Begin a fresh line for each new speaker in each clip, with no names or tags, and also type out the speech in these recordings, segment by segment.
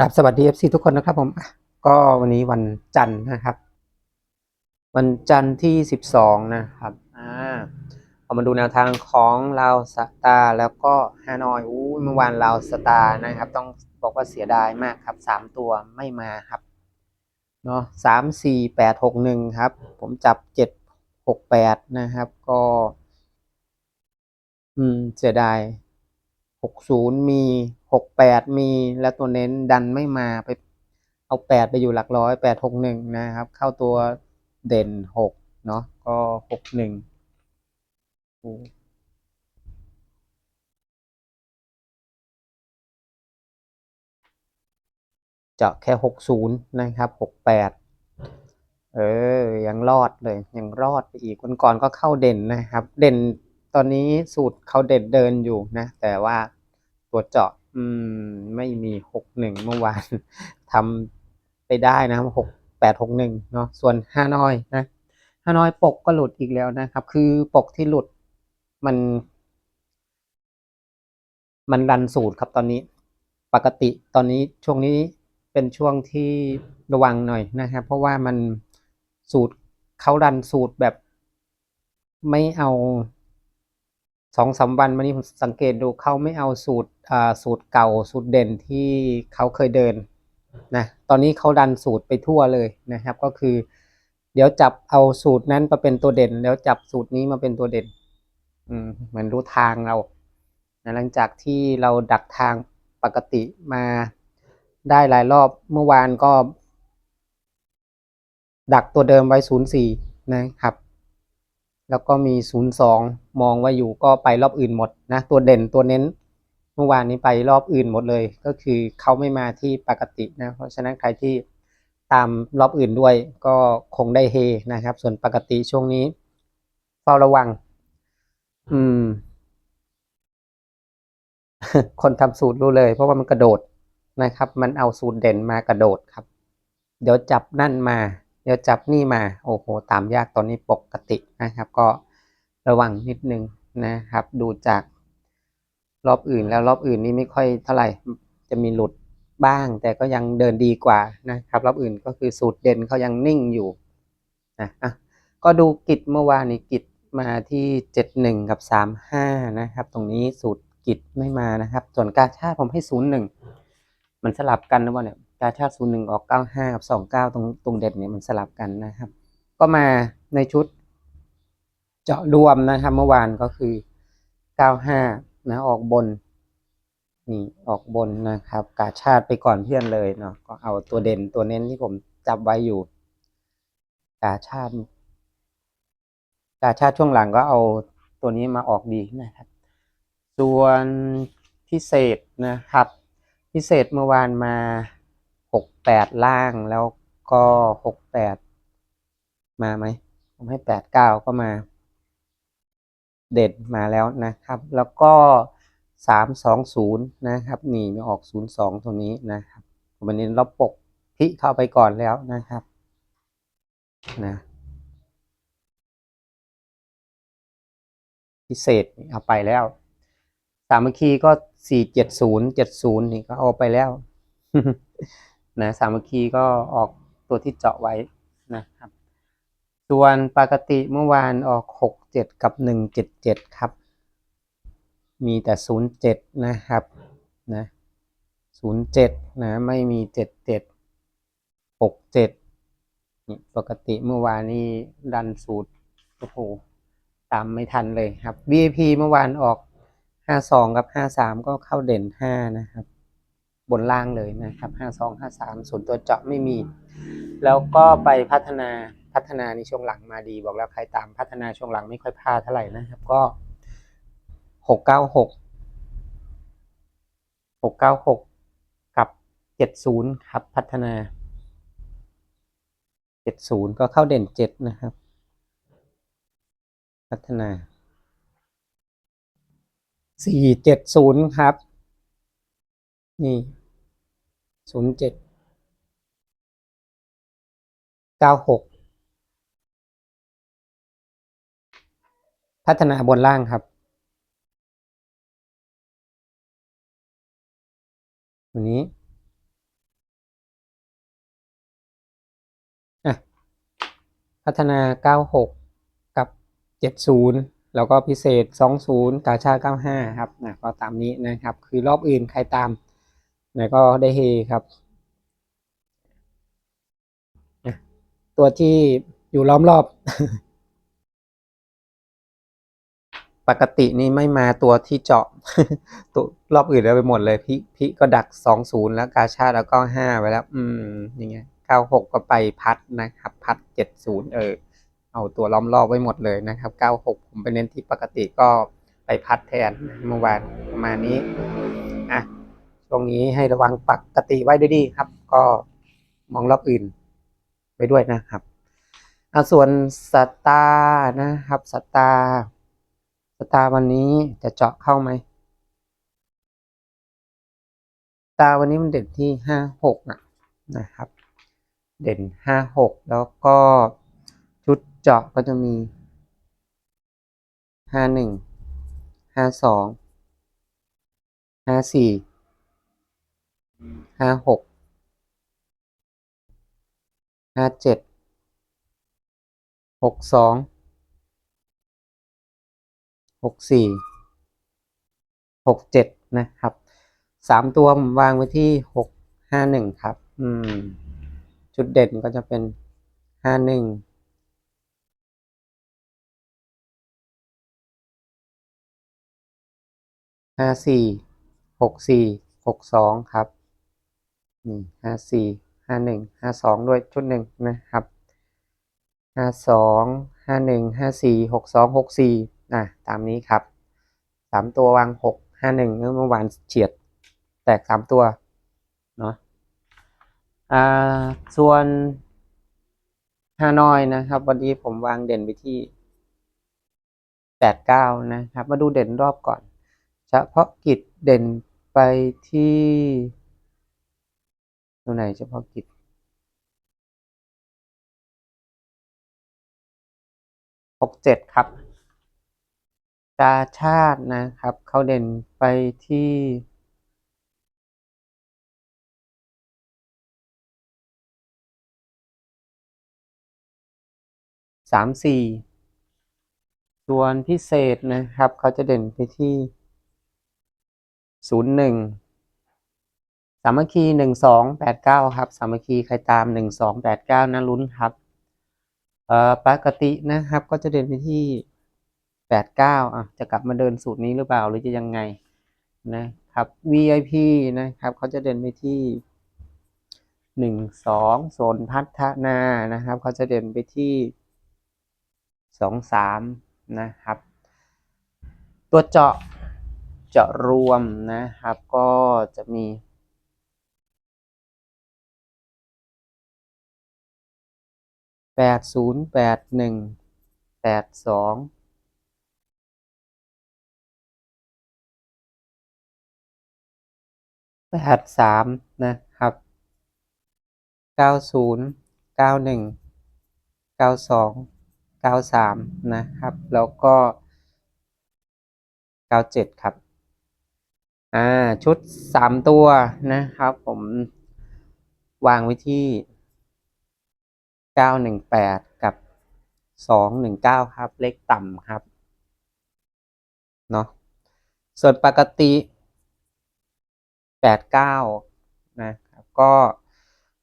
ครับสวัสดี FC ทุกคนนะครับผมก็วันนี้วันจันทร์นะครับ วันจันทร์ที่ 12 นะครับอ่าเอามาดูแนวทางของลาวสตาร์แล้วก็ฮานอยอู้เมื่อวานลาวสตาร์นะครับ ต้องบอกว่าเสียดายมากครับสามตัวไม่มาครับเนาะสามสี่แปดหกหนึ่งครับ ผมจับเจ็ดหกแปดนะครับ ก็ อืม เสียดายหกศูนย์มี หกแปดมีแล้วตัวเน้นดันไม่มาไปเอาแปดไปอยู่หลักร้อยแปดหกหนึ่งนะครับ เข้าตัวเด่นหกเนาะก็หกหนึ่งเจาะแค่หกศูนย์นะครับหกแปดเออ ยังรอดเลย ยังรอดไปอีกวันก่อนก็เข้าเด่นนะครับ เด่นตอนนี้สูตรเขาเด่นเดินอยู่นะ แต่ว่าตัวเจาะ อืม ไม่มีหกหนึ่งเมื่อวานทำไปได้นะครับหกแปดหกหนึ่งเนาะส่วนฮาน้อยนะฮาน้อยปกก็หลุดอีกแล้วนะครับ คือปกที่หลุดมัน มันรันสูตรครับตอนนี้ ปกติตอนนี้ช่วงนี้เป็นช่วงที่ระวังหน่อยนะครับ เพราะว่ามันสูตรเขารันสูตรแบบไม่เอา สองสามวันมานี้ผมสังเกตดูเขาไม่เอาสูตรอ่าสูตรเก่าสูตรเด่นที่เขาเคยเดินนะตอนนี้เขาดันสูตรไปทั่วเลยนะครับ ก็คือ เดี๋ยวจับเอาสูตรนั้นมาเป็นตัวเด่น แล้วจับสูตรนี้มาเป็นตัวเด่น อืมเหมือนรู้ทางเรานะหลังจากที่เราดักทางปกติมาได้หลายรอบเมื่อวานก็ ดักตัวเดิมไว้ศูนย์สี่นะครับ แล้วก็มีศูนมองไว้อยู่ก็ไปรอบอื่นหมดนะ ตัวเด่นตัวเน้นเมื่อวานนี้ไปรอบอื่นหมดเลย ก็คือเขาไม่มาที่ปกตินะ เพราะฉะนั้นใครที่ตามรอบอื่นด้วยก็คงได้เฮนะครับ ส่วนปกติช่วงนี้เฝ้าระวัง อืม คนทำสูตรรู้เลย เพราะว่ามันกระโดดนะครับ มันเอาสูตรเด่นมากระโดดครับ เดี๋ยวจับนั่นมา เดี๋ยวจับนี่มา โอ้โห ตามยากตอนนี้ปกตินะครับ ก็ระวังนิดนึงนะครับ ดูจากรอบอื่นแล้วรอบอื่นนี่ไม่ค่อยเท่าไหร่ จะมีหลุดบ้าง แต่ก็ยังเดินดีกว่านะครับ รอบอื่นก็คือสูตรเด่นเขายังนิ่งอยู่นะอะก็ดูกิจเมื่อวานนี้กิจมาที่เจ็ดหนึ่งกับสามห้านะครับ ตรงนี้สูตรกิจไม่มานะครับ ส่วนกาชาติผมให้ศูนย์หนึ่งมันสลับกันหรือเปล่าเนี่ย กาชาติศูนย์หนึ่งออกเก้าห้ากับสองเก้าตรงตรงเด่นเนี่ยมันสลับกันนะครับ ก็มาในชุด เจาะรวมนะครับ เมื่อวานก็คือเก้าห้านะออกบนนี่ออกบนนะครับ กาชาติไปก่อนเพื่อนเลยเนาะก็เอาตัวเด่นตัวเน้นที่ผมจับไว้อยู่ กาชาติ กาชาติช่วงหลังก็เอาตัวนี้มาออกดีนะครับ ส่วนพิเศษนะครับ พิเศษเมื่อวานมา หกแปดล่างแล้วก็หกแปดมาไหม ผมให้แปดเก้าก็มา เด็ดมาแล้วนะครับ แล้วก็สามสองศูนย์นะครับหนีไม่ออกศูนย์สองตัวนี้นะครับวันนี้เราปกพิเข้าไปก่อนแล้วนะครับนะพิเศษเอาไปแล้ว สามัคคีก็สี่เจ็ดศูนย์เจ็ดศูนย์นี่ก็เอาไปแล้ว นะสามัคคีก็ออกตัวที่เจาะไว้นะครับ ส่วนปกติเมื่อวานออกหกเจ็ดกับหนึ่งเจ็ดเจ็ดครับ มีแต่ศูนย์เจ็ดนะครับนะศูนย์เจ็ดนะไม่มีเจ็ดเจ็ดหกเจ็ดปกติเมื่อวานนี้ดันสูตรโอ้โหตามไม่ทันเลยครับ VIP เมื่อวานออก 52 กับ 53 ก็เข้าเด่น 5 นะครับ บนล่างเลยนะครับ52 53ส่วนตัวเจาะไม่มี แล้วก็ไปพัฒนาพัฒนาในช่วงหลังมาดี บอกแล้วใครตามพัฒนาช่วงหลังไม่ค่อยพลาดเท่าไหร่นะครับ ก็696 696กับ70ครับพัฒนา70ก็เข้าเด่น7นะครับ พัฒนาสี่เจ็ดศูนย์ครับ นี่ศูนย์เจ็ดเก้าหกพัฒนาบนล่างครับตัวนี้อะพัฒนา 96 กับ 70 แล้วก็พิเศษ 20 กาชา 95 ครับนะก็ตามนี้นะครับ คือรอบอื่นใครตาม นะก็ได้เฮครับ ตัวที่อยู่ล้อมรอบ ปกตินี่ไม่มาตัวที่เจาะตัวรอบอื่นเอาไปหมดเลยพี่พี่ก็ดักสองศูนย์แล้วกาชาติแล้วก็ห้าไปแล้ว อืมยังไงเก้าหกก็ไปพัดนะครับ พัดเจ็ดศูนย์เออ เอาตัวล้อมรอบไว้หมดเลยนะครับเก้าหกผมไปเน้นที่ปกติก็ไปพัดแทนเมื่อวานประมาณนี้อะ ช่วงนี้ให้ระวังปกติไว้ด้วยดีครับ ก็มองรอบอื่นไปด้วยนะครับส่วนสตาร์นะครับสตาร์สตาร์วันนี้จะเจาะเข้าไหมตาวันนี้มันเด่นที่ห้าหกนะนะครับ เด่นห้าหกแล้วก็ชุดเจาะก็จะมีห้าหนึ่งห้าสองห้าสี่ ห้าหกห้าเจ็ดหกสองหกสี่หกเจ็ดนะครับสามตัวผมวางไว้ที่หกห้าหนึ่งครับ อืม จุดเด่นก็จะเป็นห้าหนึ่งห้าสี่หกสี่หกสองครับ นี่ห้าสี่ห้าหนึ่งห้าสองด้วยชุดหนึ่งนะครับห้าสองห้าหนึ่งห้าสี่หกสองหกสี่อะตามนี้ครับสามตัววางหกห้าหนึ่งเมื่อวานเฉียด แตกสามตัวเนาะอ่าส่วนฮานอยนะครับ วันนี้ผมวางเด่นไปที่แปดเก้านะครับ มาดูเด่นรอบก่อน เฉพาะกิจเด่นไปที่ ตัวไหนเฉพาะกิจหกเจ็ดครับกาชาตินะครับ เขาเด่นไปที่ สามสี่ส่วนพิเศษนะครับ เขาจะเด่นไปที่ศูนย์หนึ่ง สามัคคีหนึ่งสองแปดเก้าครับ สามัคคีใครตามหนึ่งสองแปดเก้านะลุ้นครับเอ่อปกตินะครับก็จะเด่นไปที่แปดเก้าอะจะกลับมาเดินสูตรนี้หรือเปล่าหรือจะยังไงนะครับ VIP นะครับเขาจะเด่นไปที่หนึ่งสองโซนพัฒนานะครับเขาจะเด่นไปที่สองสามนะครับ ตัวเจาะเจาะรวมนะครับ ก็จะมี แปดศูนย์แปดหนึ่งแปดสองแปดสามนะครับเก้าศูนย์เก้าหนึ่งเก้าสองเก้าสามนะครับ แล้วก็เก้าเจ็ดครับ อ่า ชุดสามตัวนะครับ ผมวางไว้ที่ ก้าหนึ่งแปดกับสองหนึ่งเก้าครับ เลขต่ำครับ เนาะ ส่วนปกติแปดเก้านะครับ ก็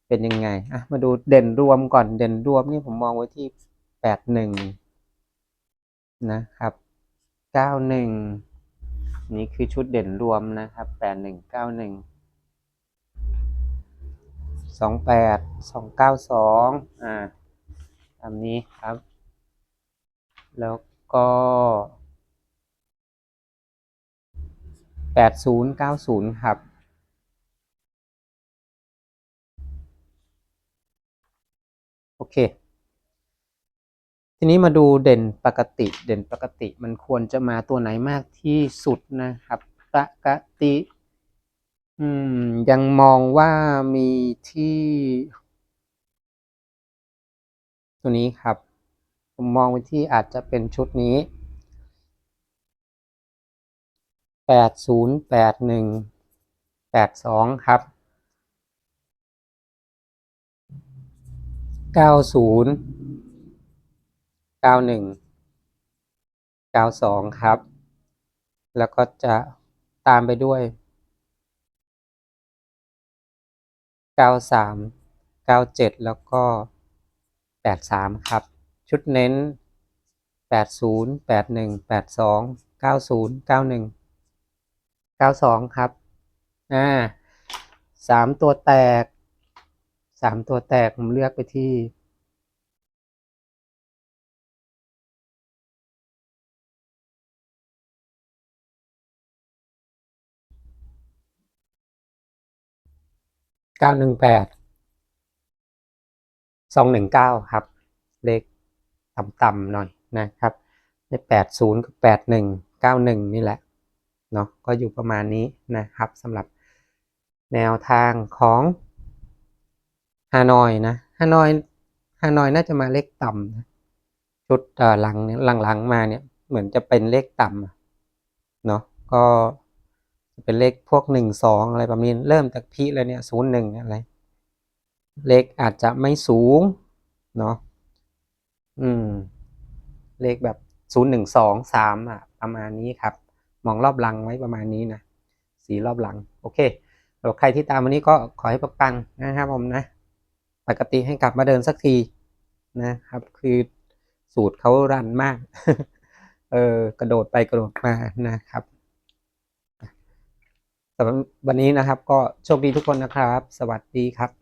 เป็นยังไงอะมาดูเด่นรวมก่อน เด่นรวมนี่ผมมองไว้ที่แปดหนึ่งนะครับเก้าหนึ่งนี่คือชุดเด่นรวมนะครับแปดหนึ่งเก้าหนึ่ง สองแปดสองเก้าสองอ่าตามนี้ครับ แล้วก็แปดศูนย์เก้าศูนย์ครับโอเค ทีนี้มาดูเด่นปกติ เด่นปกติมันควรจะมาตัวไหนมากที่สุดนะครับ ปกติ อืม ยังมองว่ามีที่ ตัวนี้ครับ ผมมองไปที่อาจจะเป็นชุดนี้แปดศูนย์แปดหนึ่งแปดสองครับเก้าศูนย์เก้าหนึ่งเก้าสองครับ แล้วก็จะตามไปด้วย เก้าสามเก้าเจ็ดแล้วก็แปดสามครับ ชุดเน้นแปดศูนย์แปดหนึ่งแปดสองเก้าศูนย์เก้าหนึ่งเก้าสองครับ อ่าสามตัวแตกสามตัวแตกผมเลือกไปที่ เก้าหนึ่งแปดสองหนึ่งเก้าครับ เลขต่ำๆหน่อยนะครับในแปดศูนย์กับแปดหนึ่งเก้าหนึ่งนี่แหละเนาะก็อยู่ประมาณนี้นะครับสำหรับแนวทางของฮานอยนะฮานอยฮานอยน่าจะมาเลขต่ำนะชุดหลังหลังๆมาเนี่ยเหมือนจะเป็นเลขต่ำเนาะก็ เป็นเลขพวกหนึ่งสองอะไรประมาณนี้เริ่มจากพีเลยเนี่ยศูนย์หนึ่งอะไร เลขอาจจะไม่สูงเนาะอืม เลขแบบศูนย์หนึ่งสองสามอะ ประมาณนี้ครับ มองรอบหลังไว้ประมาณนี้นะสีรอบหลัง โอเคสำหรับใครที่ตามวันนี้ก็ขอให้ปังๆนะครับผมนะ ปกติให้กลับมาเดินสักทีนะครับ คือสูตรเขารันมาก เออกระโดดไปกระโดดมานะครับ สำหรับวันนี้นะครับ ก็โชคดีทุกคนนะครับ สวัสดีครับ